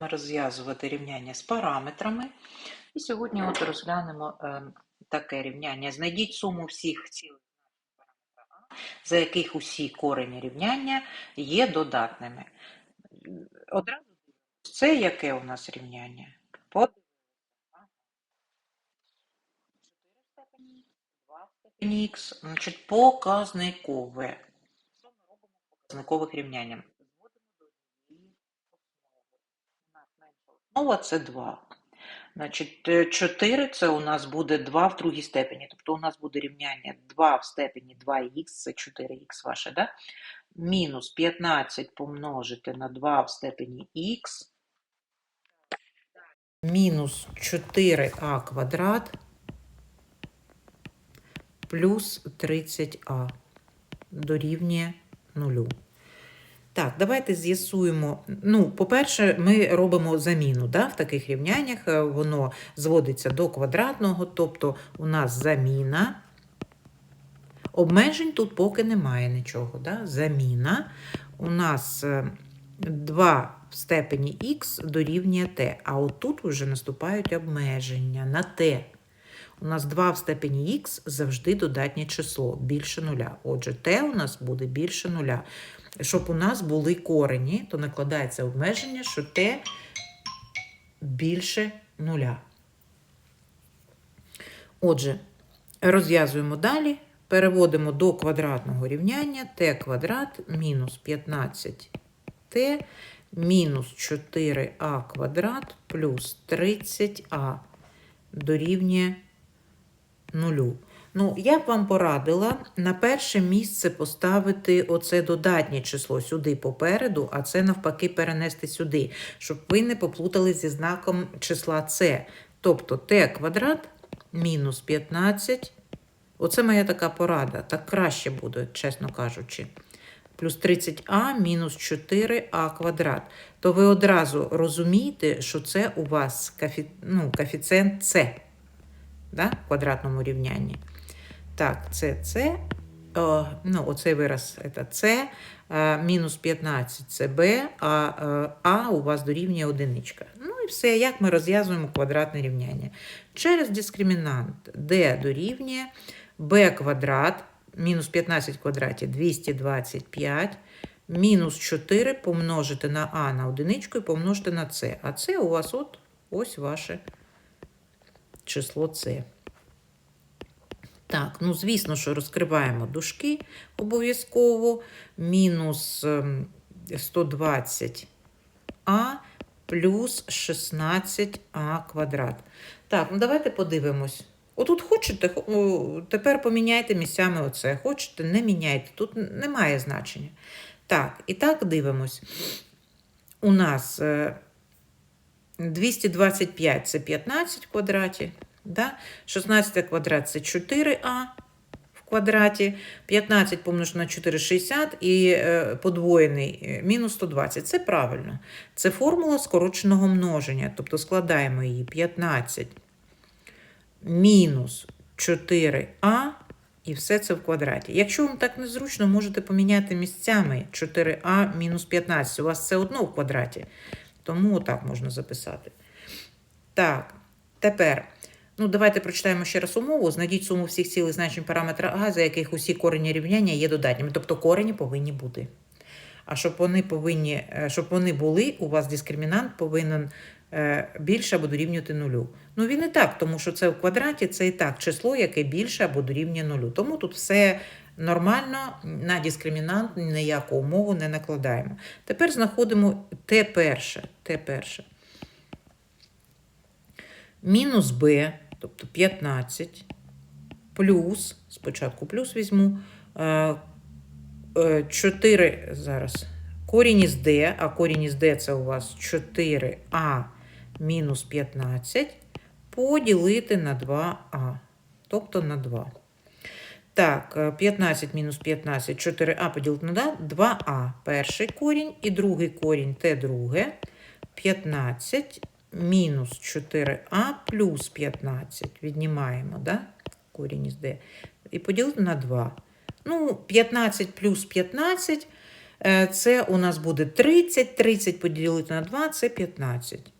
розв'язувати рівняння з параметрами. І сьогодні от розглянемо е, таке рівняння. Знайдіть суму всіх цілих параметра А, за яких усі корені рівняння є додатними. Одразу це яке у нас рівняння? Ага. 4 степені, 2 в х, значить показникове. Що ми робимо показникових рівняннях? Зводимо до однієї основи. У нас менша основа це 2. Значить, 4 це у нас буде 2 в другій степені. Тобто у нас буде рівняння 2 в степені 2х, це 4х ваше, да? Мінус 15 помножити на 2 в степені х. Мінус 4а квадрат плюс 30а дорівнює нулю. Так, давайте з'ясуємо. Ну, по-перше, ми робимо заміну да, в таких рівняннях. Е, Воно зводиться до квадратного, тобто у нас заміна. Обмежень тут поки немає нічого. Да? Заміна. У нас 2 в степені х дорівнює t, а отут вже наступають обмеження на t. У нас 2 в степені х завжди додатнє число більше нуля. Отже, t у нас буде більше нуля. Щоб у нас були корені, то накладається обмеження, що t більше нуля. Отже, розв'язуємо далі. Переводимо до квадратного рівняння t квадрат мінус 15t мінус 4а квадрат плюс 30а дорівнює нулю. Ну, я б вам порадила на перше місце поставити оце додатнє число сюди попереду, а це навпаки перенести сюди, щоб ви не поплутали зі знаком числа С. Тобто t квадрат мінус 15. Оце моя така порада. Так краще буде, чесно кажучи. Плюс 30а мінус 4а квадрат. То ви одразу розумієте, що це у вас коефі... ну, коефіцієнт С да, в квадратному рівнянні. Так, це С. Ну, оцей вираз це С, мінус 15 це Б, а А у вас дорівнює одиничка. Ну і все, як ми розв'язуємо квадратне рівняння. Через дискримінант D дорівнює b квадрат, мінус 15 в квадраті 225, мінус 4 помножити на А на одиничку і помножити на С. А це у вас от ось ваше число С. Так, ну, звісно, що розкриваємо дужки обов'язково. Мінус 120а плюс 16а квадрат. Так, ну давайте подивимось. Отут хочете, тепер поміняйте місцями оце. Хочете, не міняйте. Тут немає значення. Так, і так дивимось. У нас 225 це 15 в квадраті. Да? 16 квадрат це 4а в квадраті, 15 помножено на 4 – 60 і е, подвоєний мінус 120. Це правильно. Це формула скороченого множення. Тобто складаємо її 15 мінус 4а. І все це в квадраті. Якщо вам так незручно, можете поміняти місцями 4а мінус 15. У вас це одно в квадраті. Тому отак можна записати. Так, тепер, ну, давайте прочитаємо ще раз умову. Знайдіть суму всіх цілих значень параметра А, за яких усі корені рівняння є додатніми. Тобто корені повинні бути. А щоб вони повинні, е, щоб вони були, у вас дискримінант повинен е, більше або дорівнювати нулю. Ну, він і так, тому що це в квадраті, це і так число, яке більше або дорівнює нулю. Тому тут все нормально, на дискримінант ніяку умову не накладаємо. Тепер знаходимо Т перше. Т перше. Мінус b, тобто 15, плюс, спочатку плюс візьму, 4, е, е, зараз, корінь із d, а корінь із d це у вас 4а мінус 15, поділити на 2а, тобто на 2. Так, 15 е, мінус 15, 4а поділити на 2а перший корінь і другий корінь Т друге. 15 мінус 4а плюс 15. Віднімаємо, да? корінь із d. І поділити на 2. Ну, 15 плюс 15 Е, Це у нас буде 30. 30 поділити на 2 це 15.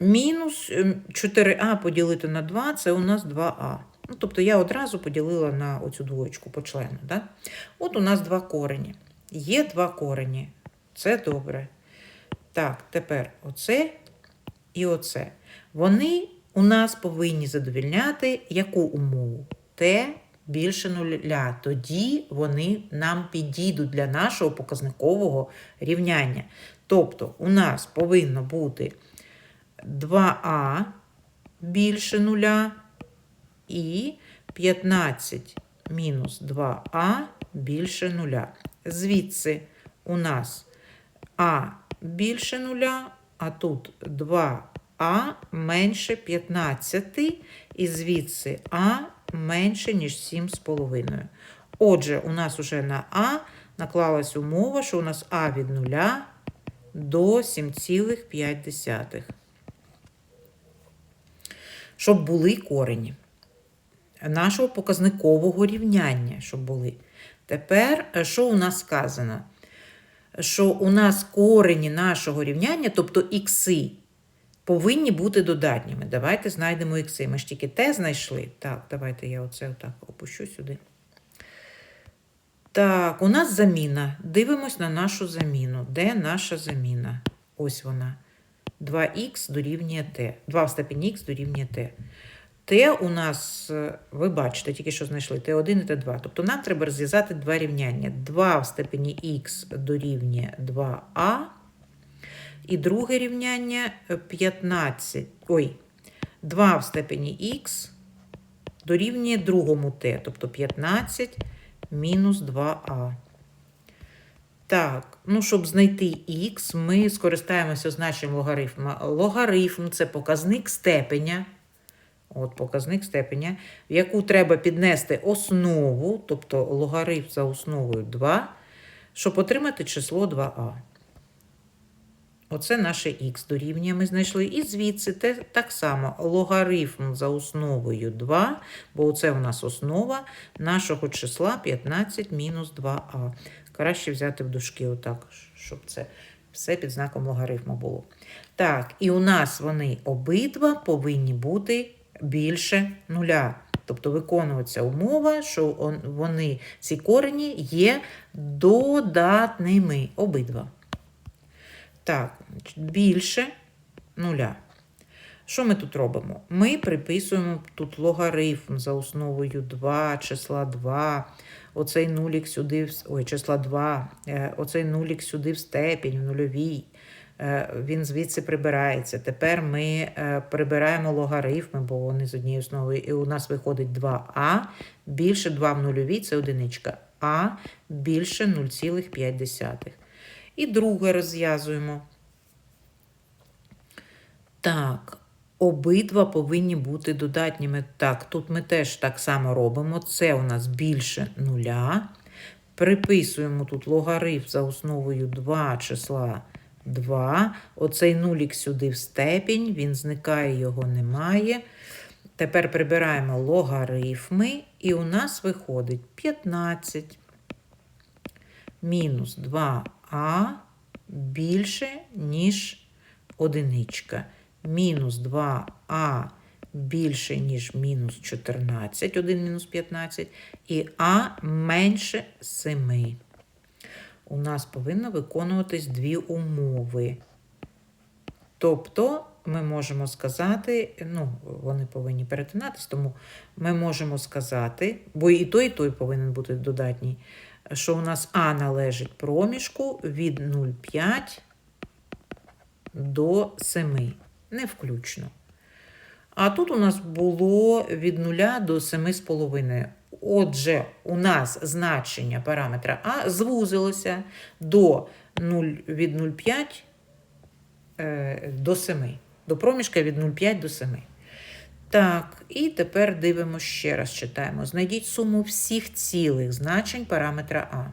Мінус ем, 4а поділити на 2 це у нас 2а. Ну, тобто я одразу поділила на оцю двоєчку по члену. Да? От у нас два корені. Є два корені. Це добре. Так, тепер оце і оце. Вони у нас повинні задовільняти яку умову? Т більше нуля. Тоді вони нам підійдуть для нашого показникового рівняння. Тобто у нас повинно бути 2а більше нуля і 15 мінус 2а більше нуля. Звідси у нас а більше нуля, а тут 2а менше 15, і звідси а менше, ніж 7,5. Отже, у нас уже на а наклалась умова, що у нас а від 0 до 7,5. Щоб були корені нашого показникового рівняння, щоб були. Тепер, е, що у нас сказано? Що у нас корені нашого рівняння, тобто ікси, повинні бути додатніми. Давайте знайдемо ікси. Ми ж тільки те знайшли. Так, давайте я оце отак опущу сюди. Так, у нас заміна. Дивимось на нашу заміну. Де наша заміна? Ось вона. 2х дорівнює t. 2 в степені х дорівнює t. Т у нас, е, ви бачите, тільки що знайшли Т1 і Т2. Тобто нам треба розв'язати два рівняння. 2 в степені х дорівнює 2а. І друге рівняння е, 15. Ой, 2 в степені х дорівнює другому t, тобто 15 мінус 2а. Так, ну, щоб знайти х, ми скористаємося значенням логарифма. Логарифм це показник степеня. От показник степеня, в яку треба піднести основу, тобто логарифм за основою 2, щоб отримати число 2а. Оце наше х дорівнює ми знайшли. І звідси те, так само логарифм за основою 2, бо це у нас основа нашого числа 15 мінус 2а. Краще взяти в дужки отак, щоб це все під знаком логарифму було. Так, і у нас вони обидва повинні бути більше нуля. Тобто виконується умова, що вони, ці корені є додатними обидва. Так, більше нуля. Що ми тут робимо? Ми приписуємо тут логарифм за основою 2, числа 2, оцей нулік сюди, ой, числа 2, е, оцей нулік сюди в степінь, в нульовій. Е, Він звідси прибирається. Тепер ми е, прибираємо логарифми, бо вони з однієї основи, і у нас виходить 2а, більше 2 в нульовій це одиничка, а більше 0,5. І друге розв'язуємо. Так, обидва повинні бути додатніми. Так, тут ми теж так само робимо. Це у нас більше нуля. Приписуємо тут логарифм за основою 2 числа 2. Оцей нулік сюди в степінь, він зникає, його немає. Тепер прибираємо логарифми, і у нас виходить 15 мінус 2а більше, ніж одиничка. Мінус 2а більше, ніж мінус 14, 1 мінус 15, і а менше 7. У нас повинно виконуватись дві умови. Тобто ми можемо сказати, ну, вони повинні перетинатись, тому ми можемо сказати, бо і той, і той повинен бути додатній, що у нас А належить проміжку від 0,5 до 7, не включно. А тут у нас було від 0 до 7,5. Отже, у нас значення параметра А звузилося до 0, від 0,5 е, до 7. До проміжка від 0,5 до 7. Так, і тепер дивимося ще раз читаємо. Знайдіть суму всіх цілих значень параметра А.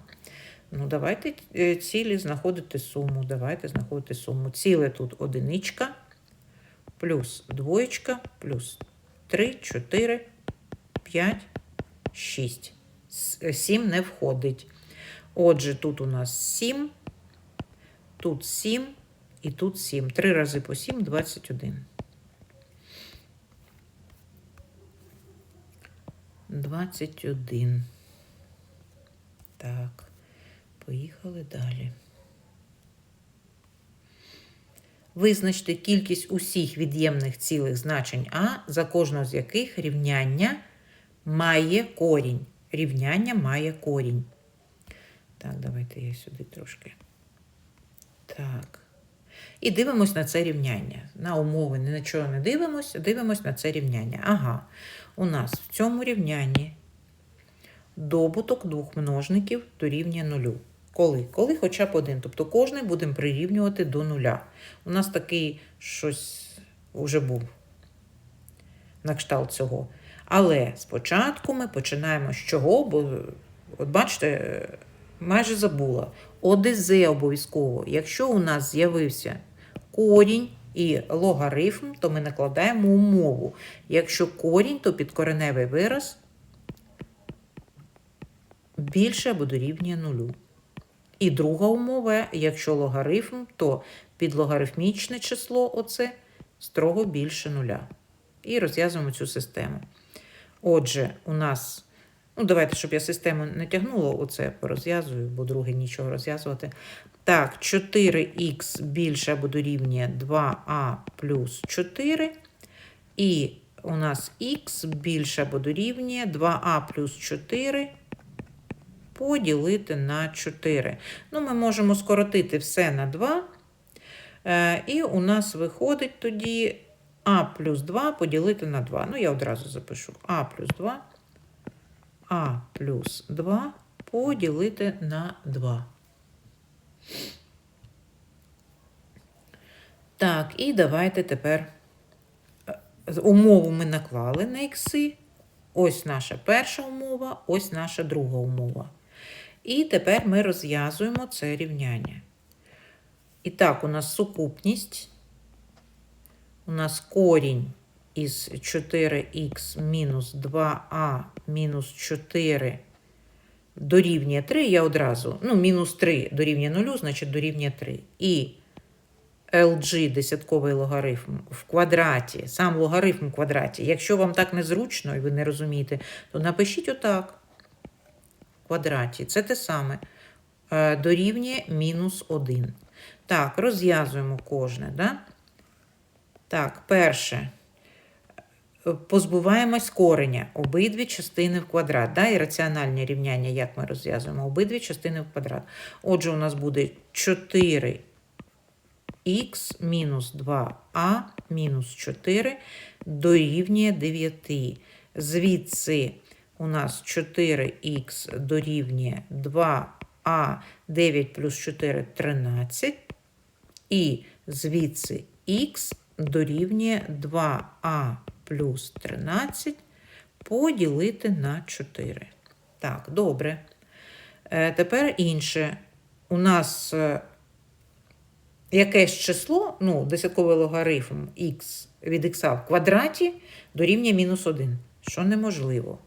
Ну, давайте е, цілі знаходити суму. Давайте знаходити суму. Ціле тут одиничка, плюс двоєчка, плюс 3, 4, 5, 6. 7 не входить. Отже, тут у нас 7, тут 7 і тут 7. 3 рази по 7 – 21. 21. Так, поїхали далі. Визначте кількість усіх від'ємних цілих значень А, за кожного з яких рівняння має корінь. Рівняння має корінь. Так, давайте я сюди трошки. Так. І дивимось на це рівняння. На умови ні на чого не дивимося, дивимось на це рівняння. Ага, у нас в цьому рівнянні добуток двох множників дорівнює нулю. Коли? Коли хоча б один. Тобто кожний будемо прирівнювати до нуля. У нас такий щось вже був на кшталт цього. Але спочатку ми починаємо з чого, бо, от бачите, майже забула. ОДЗ обов'язково. Якщо у нас з'явився корінь і логарифм, то ми накладаємо умову. Якщо корінь, то підкореневий вираз більше або дорівнює нулю. І друга умова, якщо логарифм, то підлогарифмічне число оце строго більше нуля. І розв'язуємо цю систему. Отже, у нас, ну давайте, щоб я систему не тягнула, оце порозв'язую, бо друге нічого розв'язувати. Так, 4х більше або дорівнює 2а плюс 4. І у нас х більше або дорівнює 2а плюс 4 поділити на 4. Ну, ми можемо скоротити все на 2. Е, і у нас виходить тоді а плюс 2 поділити на 2. Ну, я одразу запишу а плюс 2. А плюс 2 поділити на 2. Так, і давайте тепер е, умову ми наклали на ікси. Ось наша перша умова, ось наша друга умова. І тепер ми розв'язуємо це рівняння. І так, у нас сукупність. У нас корінь із 4х мінус 2а мінус 4 дорівнює 3. Я одразу, ну, мінус 3 дорівнює 0, значить дорівнює 3. І LG десятковий логарифм в квадраті, сам логарифм в квадраті. Якщо вам так незручно і ви не розумієте, то напишіть отак. В квадраті. Це те саме. Е, Дорівнює мінус 1. Так, розв'язуємо кожне. Да? Так, перше. Позбуваємось кореня. Обидві частини в квадрат. Да? І раціональне рівняння, як ми розв'язуємо? Обидві частини в квадрат. Отже, у нас буде 4 х мінус 2а мінус 4 дорівнює 9. Звідси у нас 4х дорівнює 2а 9 плюс 4 13. І звідси х дорівнює 2а плюс 13 поділити на 4. Так, добре. Е, Тепер інше. У нас е, якесь число, ну, десятковий логарифм х від х в квадраті дорівнює мінус 1, що неможливо.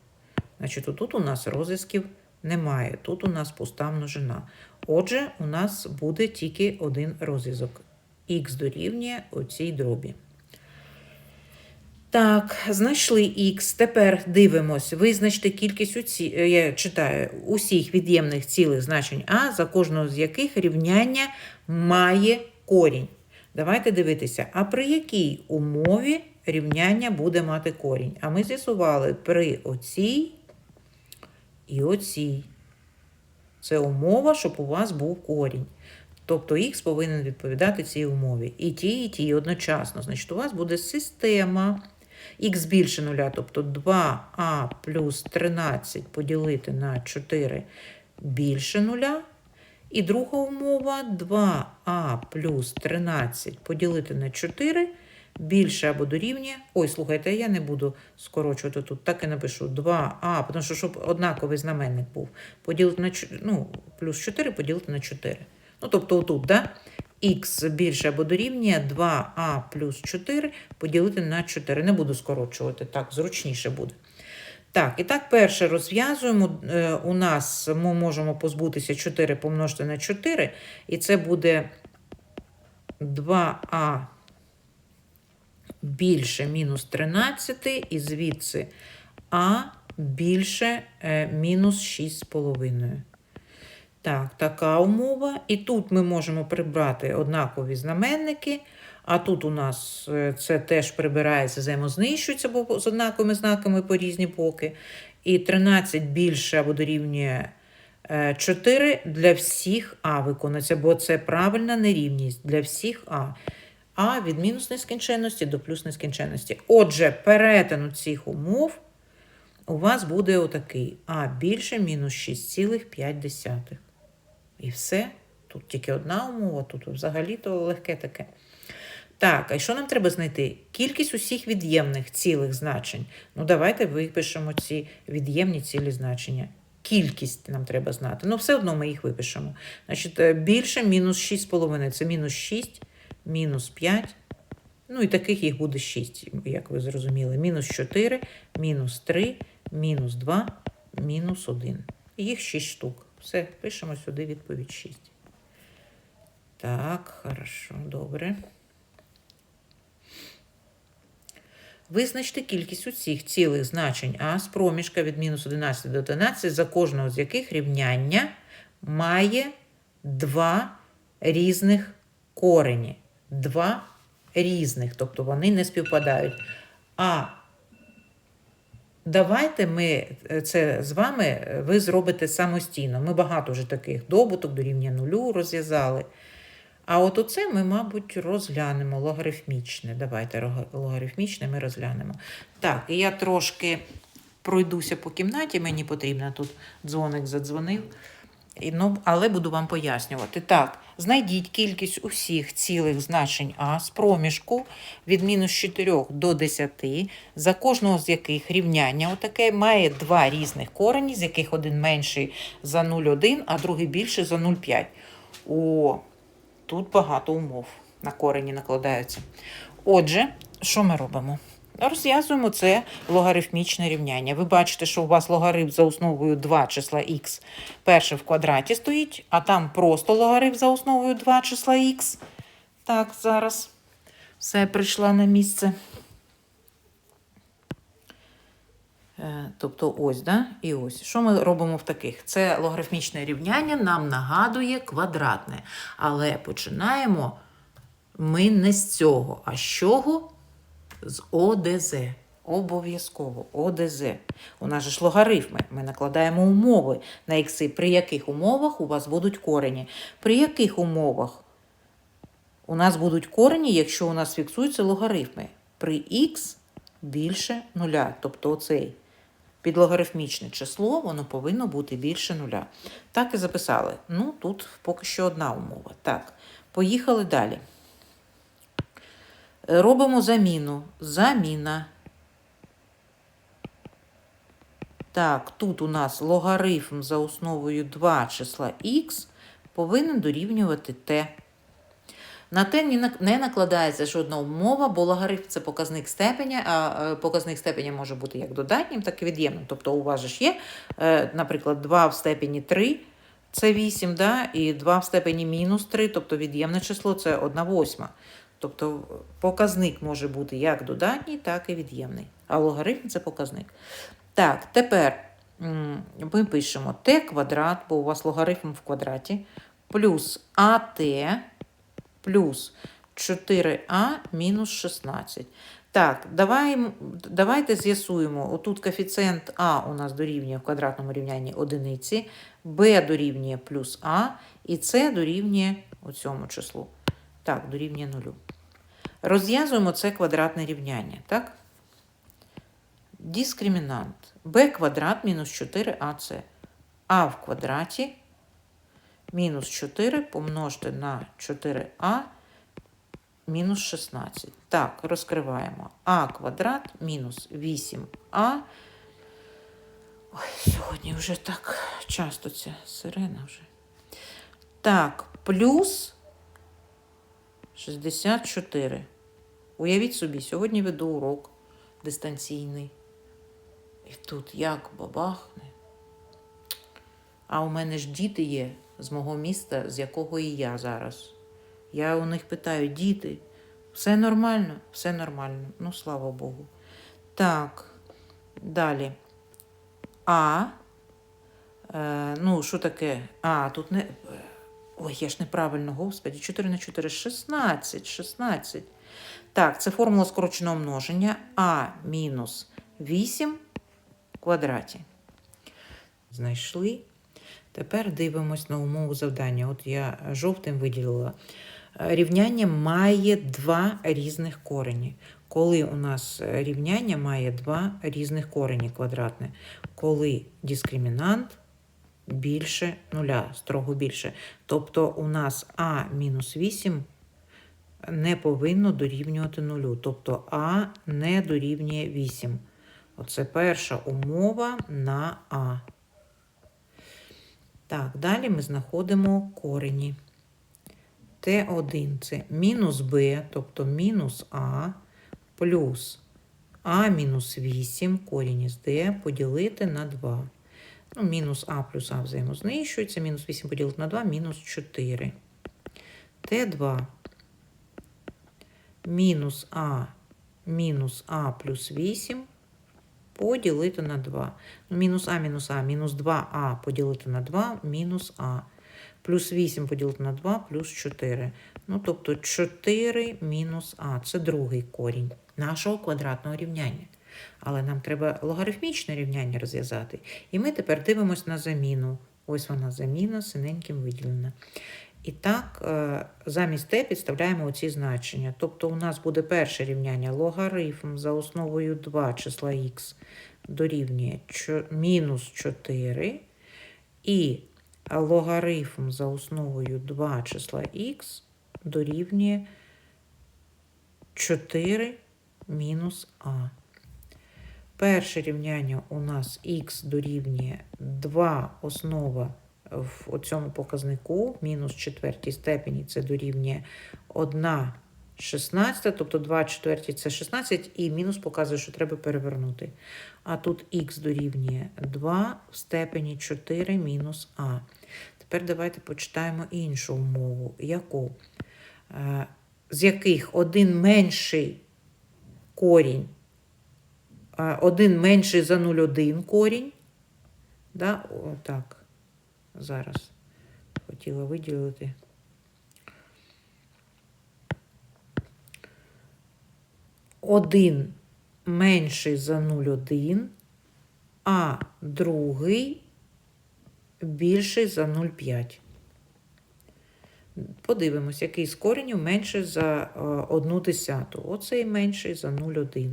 Значить, тут у нас розв'язків немає. Тут у нас пуста множина. Отже, у нас буде тільки один розв'язок. Х дорівнює оцій дробі. Так, знайшли х. Тепер дивимось. Визначте кількість уці... я читаю, усіх від'ємних цілих значень А, за кожного з яких рівняння має корінь. Давайте дивитися, а при якій умові рівняння буде мати корінь? А ми з'ясували при оцій і оцій. Це умова, щоб у вас був корінь. Тобто х повинен відповідати цій умові. І ті, і ті одночасно. Значить, у вас буде система х більше нуля, тобто 2а плюс 13 поділити на 4 більше нуля. І друга умова 2а плюс 13 поділити на 4 більше або дорівнює. Ой, слухайте, я не буду скорочувати тут, так і напишу 2а, тому що щоб однаковий знаменник був. Поділити на ну, плюс 4 поділити на 4. Ну, тобто отут, да? х більше або дорівнює 2а плюс 4 поділити на 4. Не буду скорочувати, так, зручніше буде. Так, і так, перше розв'язуємо. Е, У нас ми можемо позбутися 4 помножити на 4, і це буде 2а більше мінус 13, і звідси а більше е, мінус 6,5. Так, така умова. І тут ми можемо прибрати однакові знаменники. А тут у нас е, це теж прибирається, взаємознищується, бо з однаковими знаками по різні боки. І 13 більше або дорівнює е, 4 для всіх А виконується, бо це правильна нерівність для всіх А. А від мінус нескінченності до плюс нескінченності. Отже, перетин цих умов у вас буде отакий. А більше мінус 6,5. І все. Тут тільки одна умова, тут взагалі-то легке таке. Так, а що нам треба знайти? Кількість усіх від'ємних цілих значень. Ну, давайте випишемо ці від'ємні цілі значення. Кількість нам треба знати. Ну, все одно ми їх випишемо. Значить, е, більше мінус 6,5 це мінус 6, мінус 5. Ну, і таких їх буде 6, як ви зрозуміли. Мінус 4, мінус 3, мінус 2, мінус 1. Їх 6 штук. Все, пишемо сюди відповідь 6. Так, хорошо, добре. Визначте кількість усіх цілих значень А з проміжка від мінус 11 до 11, за кожного з яких рівняння має два різних корені. Два різних, тобто вони не співпадають. А давайте ми це з вами ви зробите самостійно. Ми багато вже таких добуток до рівня нулю розв'язали. А от оце ми, мабуть, розглянемо логарифмічне. Давайте логарифмічне ми розглянемо. Так, я трошки пройдуся по кімнаті, мені потрібно тут дзвоник задзвонив. Ну, але буду вам пояснювати. Так, знайдіть кількість усіх цілих значень А з проміжку від мінус 4 до 10, за кожного з яких рівняння отаке має два різних корені, з яких один менший за 0,1, а другий більший за 0,5. О, тут багато умов на корені накладаються. Отже, що ми робимо? Розв'язуємо це логарифмічне рівняння. Ви бачите, що у вас логарифм за основою 2 числа х перше в квадраті стоїть, а там просто логарифм за основою 2 числа х. Так, зараз все прийшла на місце. Е, Тобто ось, да? і ось. Що ми робимо в таких? Це логарифмічне рівняння нам нагадує квадратне. Але починаємо ми не з цього, а з чого? З ОДЗ. Обов'язково ОДЗ. У нас же ж логарифми. Ми накладаємо умови на ікси. При яких умовах у вас будуть корені? При яких умовах у нас будуть корені, якщо у нас фіксуються логарифми? При х більше нуля. Тобто оцей підлогарифмічне число, воно повинно бути більше нуля. Так і записали. Ну, тут поки що одна умова. Так, поїхали далі. Робимо заміну. Заміна. Так, тут у нас логарифм за основою 2 числа х повинен дорівнювати t. На t не накладається жодна умова, бо логарифм це показник степеня, а е, показник степеня може бути як додатнім, так і від'ємним. Тобто у ж є, е, наприклад, 2 в степені 3 це 8, да? і 2 в степені мінус 3, тобто від'ємне число це 1 восьма. Тобто показник може бути як додатній, так і від'ємний. А логарифм це показник. Так, тепер ми пишемо t квадрат, бо у вас логарифм в квадраті, плюс АТ плюс 4а мінус 16. Так, давай, давайте з'ясуємо. Отут коефіцієнт А у нас дорівнює в квадратному рівнянні одиниці, Б дорівнює плюс А, і С дорівнює цьому числу. Так, дорівнює нулю. Розв'язуємо це квадратне рівняння, так? Дискримінант. b квадрат мінус 4ac. А в квадраті мінус 4 помножити на 4а мінус 16. Так, розкриваємо. а квадрат мінус 8а. Ой, сьогодні вже так часто ця сирена вже. Так, плюс 64. Уявіть собі, сьогодні веду урок дистанційний. І тут як бабахне. А у мене ж діти є з мого міста, з якого і я зараз. Я у них питаю, діти, все нормально? Все нормально. Ну, слава Богу. Так, далі. А. Е, ну, що таке? А, тут не. Ой, я ж неправильно, господі. 4 на 4 16. 16. Так, це формула скороченого множення. А мінус 8 в квадраті. Знайшли. Тепер дивимось на умову завдання. От я жовтим виділила. Рівняння має два різних корені. Коли у нас рівняння має два різних корені квадратне, коли дискримінант більше нуля, строго більше. Тобто у нас а мінус 8 не повинно дорівнювати нулю. Тобто а не дорівнює 8. Оце перша умова на А. Так, далі ми знаходимо корені. Т1 це мінус Б, тобто мінус А, плюс А мінус 8, корінь із Д поділити на 2. Ну, мінус А плюс А взаємознищується, мінус 8 поділити на 2, мінус 4. Т2 мінус А мінус А плюс 8 поділити на 2. Ну, мінус А мінус А, мінус 2А поділити на 2, мінус А. Плюс 8 поділити на 2, плюс 4. Ну, тобто 4 мінус А. Це другий корінь нашого квадратного рівняння. Але нам треба логарифмічне рівняння розв'язати. І ми тепер дивимось на заміну. Ось вона заміна синеньким виділена. І так, е, замість t підставляємо оці значення. Тобто у нас буде перше рівняння логарифм за основою 2 числа х дорівнює мінус 4. І логарифм за основою 2 числа х дорівнює 4 мінус а. Перше рівняння у нас х дорівнює 2 основа в цьому показнику, мінус четвертій степені це дорівнює 1 16, тобто 2 четверті це 16, і мінус показує, що треба перевернути. А тут х дорівнює 2 в степені 4 мінус а. Тепер давайте почитаємо іншу умову. Яку? Е, З яких один менший корінь а, один менший за 0,1 корінь. Да? О, так, зараз хотіла виділити. Один менший за 0,1, а другий більший за 0,5. Подивимось, який з коренів менший за 1 десяту. Оцей менший за 0,1.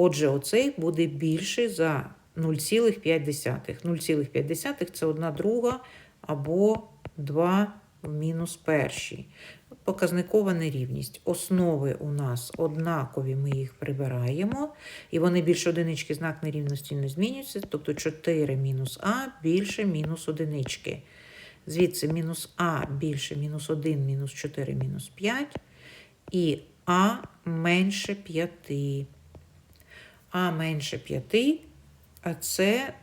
Отже, оцей буде більший за 0,5. 0,5 це 1 друга або 2 в мінус першій. Показникова нерівність. Основи у нас однакові, ми їх прибираємо, і вони більше одинички, знак нерівності не змінюється, тобто 4 мінус А більше мінус одинички. Звідси мінус А більше мінус 1, мінус 4, мінус 5, і А менше 5. А менше 5, а це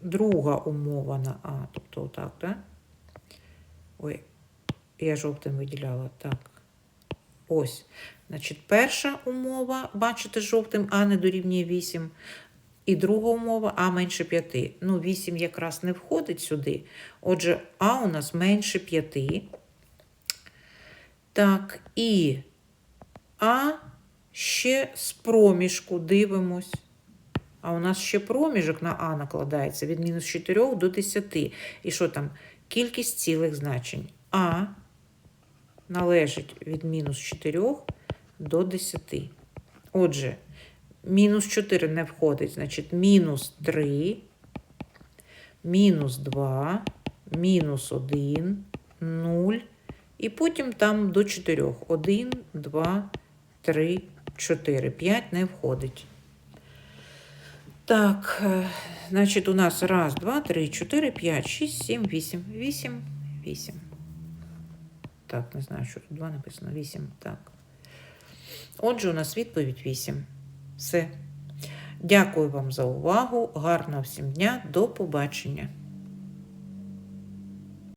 друга умова на А. Тобто отак, так? Ой, я жовтим виділяла. Так. Ось. Значить, перша умова, бачите, жовтим А не дорівнює 8. І друга умова А менше 5. Ну, 8 якраз не входить сюди. Отже, А у нас менше 5. Так, і А ще з проміжку дивимось. А у нас ще проміжок на А накладається від мінус 4 до 10. І що там? Кількість цілих значень. А належить від мінус 4 до 10. Отже, мінус 4 не входить, значить мінус 3, мінус 2, мінус 1, 0. І потім там до 4. 1, 2, 3, 4. 5 не входить. Так, е, значить, у нас раз, два, три, чотири, п'ять, шість, сім, вісім. Вісім, вісім. Так, не знаю, що тут два написано. Вісім, так. Отже, у нас відповідь вісім. Все. Дякую вам за увагу. Гарного всім дня. До побачення.